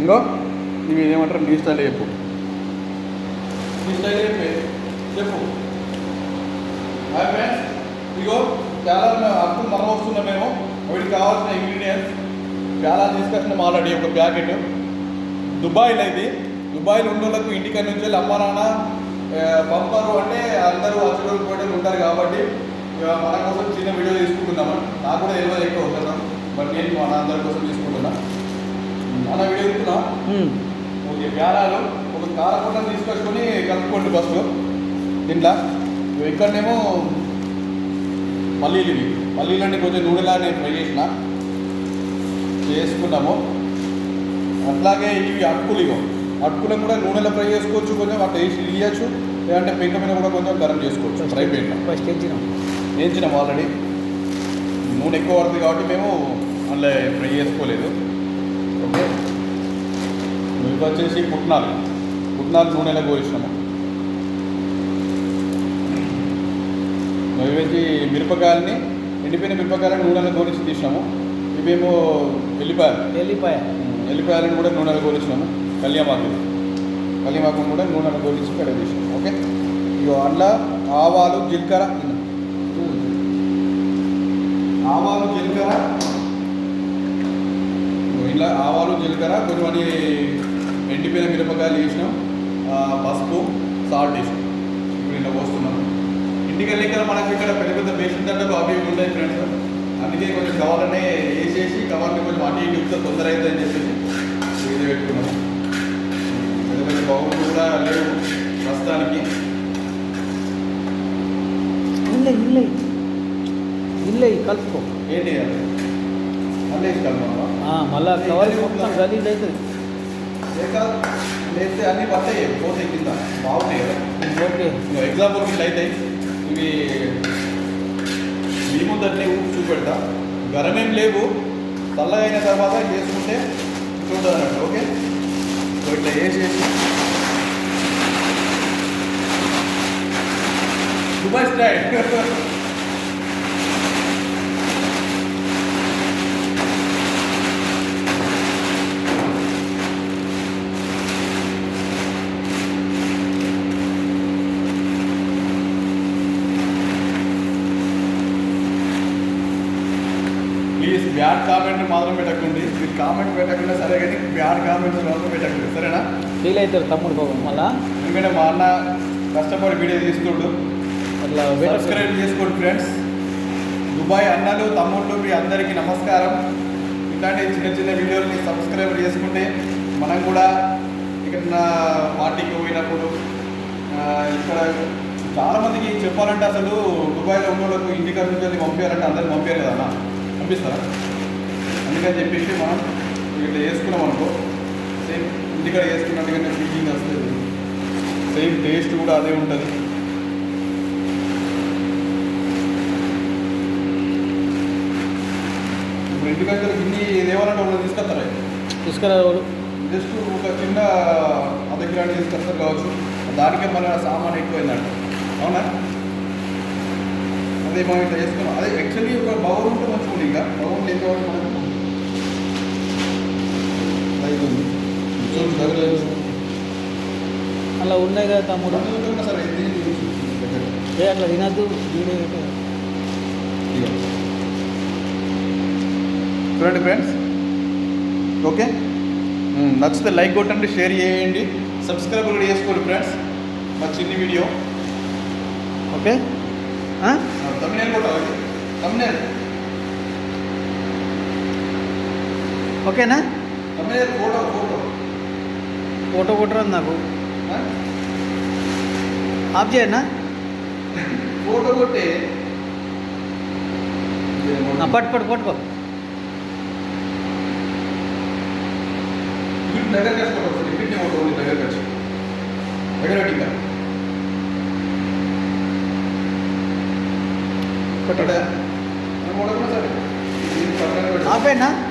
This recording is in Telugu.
ఇంకో? ఇవి ఏమంటారు? నీ స్టైల్ చెప్పు. నీ స్టైల్ చెప్పి చెప్పు. Hi friends. ఇగో చాలా అప్పుడు మనం వస్తున్నాం మేము. వీటికి కావాల్సిన ఇంగ్రీడియంట్స్ చాలా తీసుకొచ్చినాం ఆల్రెడీ ఒక ప్యాకెట్. దుబాయ్లో ఇది. దుబాయ్లో ఉన్న వాళ్ళకు నుంచి వెళ్ళి అమ్మ నాన్న పంపారు అంటే అందరూ అచ్చులు పోటీలు ఉంటారు కాబట్టి మన కోసం చిన్న వీడియో తీసుకుంటున్నాము నాకు కూడా తెలియదు ఎక్కువ అవుతున్నాం బట్ నేను మన అందరి కోసం తీసుకుంటున్నాను మన వీడియో తీసుకున్నా ఓకే ఒక కారకుండా తీసుకొచ్చుకొని కలుపుకోండి ఫస్ట్ దీంట్లో. ఇక్కడనేమో పల్లీలు ఇవి. పల్లీలు అంటే కొంచెం నూనెలా నేను ఫ్రై చేసిన. చేసుకున్నాము అట్లాగే ఇవి అటుకులు ఇగో. అటుకులను కూడా నూనెలో ఫ్రై చేసుకోవచ్చు కొంచెం ఆ టేస్ట్ ఇవ్వచ్చు లేదంటే పెంక మీద కూడా కొంచెం గరం చేసుకోవచ్చు. ఫ్రై పెంక ఫస్ట్ తెచ్చినాం వేయించినాం. ఆల్రెడీ నూనె ఎక్కువ పడుతుంది కాబట్టి మేము అందులో ఫ్రై చేసుకోలేదు. ఓకే. ఇవి వచ్చేసి పుట్నాలు. పుట్నాలు నూనెలో కోసినాము ఇవి వచ్చి మిరపకాయలని ఎండిపోయిన మిరపకాయలను నూనెలో కోరించి తీసినాము ఇవేమో ఎల్లిపాయలు. వెళ్ళిపోయా ఎల్లిపాయలను కూడా నూనెలో కోరించినాము కళ్యామాకు. కళ్యామాకును కూడా నూనెలో కోరించి కడ తీసినాము ఓకే? ఇగో అందులో ఆవాలు జీలకర్ర. ఆవాలు జీలకర్ర ఇగో ఇలా ఆవాలు జీలకర్ర కొంచెం అని ఎండిపోయిన మిరపకాయలు వేసినాం. పసుపు సాల్ట్ వేసినాం. ఇప్పుడు ఇలా పోస్తున్నాం. ఇంటికి వెళ్ళిక మనకి ఇక్కడ పెద్ద పెద్ద బేసిన్ దండలు అవి ఉంటాయి ఫ్రెండ్స్ అందుకే కొంచెం కవర్లనే వేసేసి కవర్ని కొంచెం అటు ఇటు ఇస్తే తొందర అవుతుందని చెప్పేసి ఇది పెట్టుకున్నాము పెద్ద పెద్ద కూడా లేవు ప్రస్తుతానికి. ఇల్లే ఇల్లే. ఇల్లే కలుపుకో. ఏంటి అది? మళ్ళీ కవర్ మొత్తం గలీజ్ అవుతుంది. లేస్తే అన్ని పడతాయి పోతే కింద. బాగున్నాయి కదా. ఓకే. ఎగ్జాంపుల్ ఇట్లా అయితే ఇవి మీ ముందరనే ఊపి చూపెడతా. గరమేం లేవు. చల్లగా అయిన తర్వాత చేసుకుంటే చూడాలి అన్నట్టు ఓకే? సో ఇట్లా వేసేసి Dubai style please bad comment మాత్రం పెట్టకండి. మీరు కామెంట్ పెట్టకుండా సరే కానీ బ్యాడ్ కామెంట్స్ మాత్రం పెట్టకండి. సరేనా? ఫీల్ అవుతారు తమ్ముడు పాపం మళ్ళా? ఎందుకంటే మా అన్న కష్టపడి వీడియో తీస్తుండు. అట్లా సబ్స్క్రైబ్ చేసుకోండి ఫ్రెండ్స్. దుబాయ్ అన్నలు తమ్ముళ్ళు మీ అందరికీ నమస్కారం. ఇట్లాంటి చిన్న చిన్న వీడియోలని సబ్స్క్రైబ్ చేసుకుంటే మనం కూడా ఇక్కడ పార్టీకి పోయినప్పుడు ఇక్కడ చాలా మందికి చెప్పాలంటే అసలు దుబాయ్లో ఉన్న వాళ్ళకు ఇంటికి నుంచి వెళ్ళి పంపించాలంటే అందరికి పంపించారు కదా అన్న పంపిస్తారా అందుకని చెప్పేసి మనం ఇట్లా చేసుకున్నాం అనుకో సేమ్ ఇంటికాడ చేసుకున్నట్టుగానే ఫీలింగ్ వస్తుంది. సేమ్ టేస్ట్ కూడా అదే ఉంటుంది. ఇప్పుడు ఇంటికంటే గిన్ని ఏదేవాలంటే వాళ్ళు తీసుకొస్తారా? తీసుకురా జస్ట్ ఒక చిన్న అర్ధ కిరాణి తీసుకొస్తారు కావచ్చు. దానికే మన సామాన్ ఎక్కువైందంట. అవునా? అదే మనం ఇట్లా చేసుకున్నాం. అదే యాక్చువల్లీ ఒక బౌల్ ఉంటే మంచిగా ఇంకా. బౌల్ ఎంత. అలా ఉన్నాయి కదా తమ్ముడు. ఏ అట్లా తినద్దు వీడియో. చూడండి ఫ్రెండ్స్ ఓకే నచ్చితే లైక్ కొట్టండి షేర్ చేయండి. సబ్స్క్రైబ్ కూడా చేసుకోండి ఫ్రెండ్స్ మా చిన్ని వీడియో ఓకే ఓకేనా? ఫోటో కొట్టరాదు నాకు. ఆఫ్ చేయన్నా ఫోటో కొట్టే. పట్టు పట్టు పట్టుకో. దగ్గర కట్టుకోవడం దగ్గర వచ్చి దగ్గర పెట్టి ఇంకా కొట్టు ఫోటో